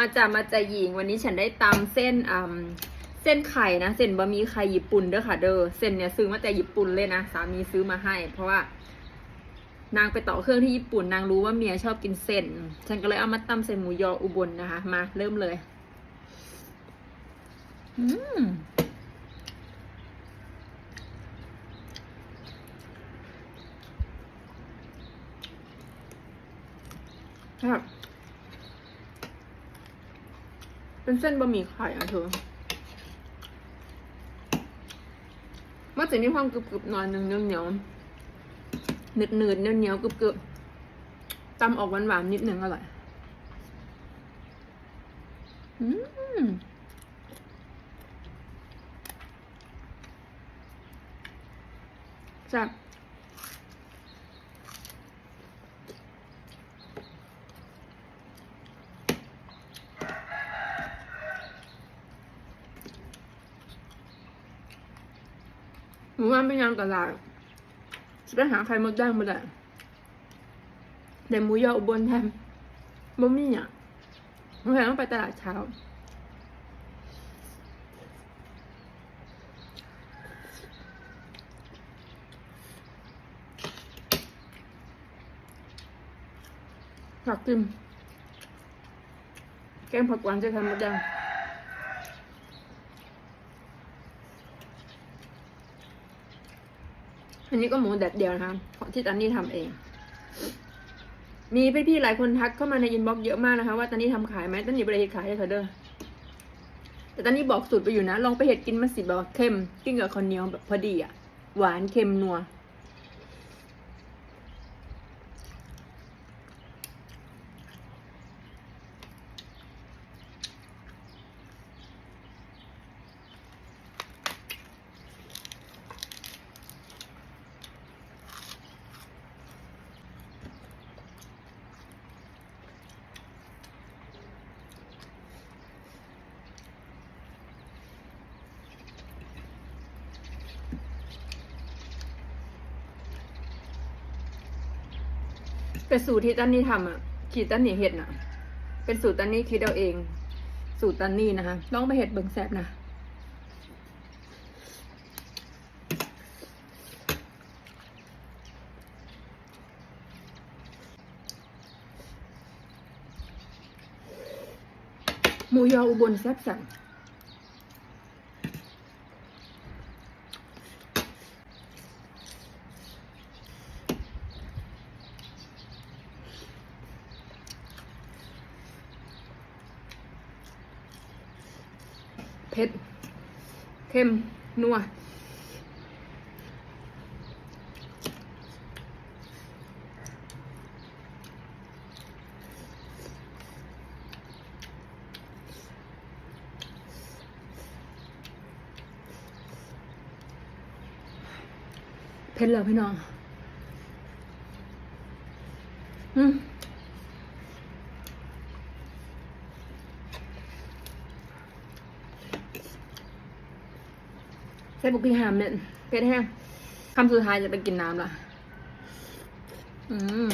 มาจากมาจากหญิงวันนี้ฉันได้ตำเส้นอ่าเส้นไข่นะเส้นบะหมี่ไข่ญี่ปุ่นเด้อค่ะ เด้อเส้นเนี่ยซื้อมาจากญี่ปุ่นเลยนะสามีซื้อมาให้ เพราะว่านางไปต่อเครื่องที่ญี่ปุ่นนางรู้ว่าเมียชอบกินเส้น ฉันก็เลยเอามาตำใส่หมูยออุบลนะคะ มาเริ่มเลยอืมครับ เป็นเส้นบะหมี่ไข่อะเธอมันจะมีความกรึบๆหน่อยหนึ่งเหนียวหนืดหนืดเหนียวเหนียวกรึบๆตำออกหวานหวานๆนิดหนึ่งอร่อยอืมจับ หมูว่าเป็นยังตลาดจะไปหาใครมาได้มาได้แต่หมูยออุบลแทนบ่มีอะน้องแพรต้องไปตลาดเช้า ผักกิมแกงผักหวานจะทำมาได้ อันนี้ก็หมูแดดเดียวนะคะที่ตันนี่ทำเอง มีพี่ๆหลายคนทักเข้ามาในอินบ็อกซ์เยอะมากนะคะ ว่าตันนี่ทำขายไหมตันนี่บริเฮ็ดขายให้เธอเด้อแต่ตันนี่บอกสูตรไปอยู่นะ ลองไปเห็ดกินมาสิแบบว่าเค็มกินกับข้าวเหนียวแบบพอดีอะ หวานเค็มนัว แต่สูตรที่ตันนี่ทำอะขีดตันนี่เห็ดน่ะ เป็นสูตรตันนี่คิดเอาเอง สูตรตันนี่นะคะลองไปเห็ดเบิ่งแซบนะหมูยออุบลแซบสั่ง เผ็ดเข้มนัว เผ็ดแล้วพี่น้อง อืม ใส่บุกกี้หามเนี่ยเผ็ดแห้งคำสุดท้ายจะไปกินน้ำละอืม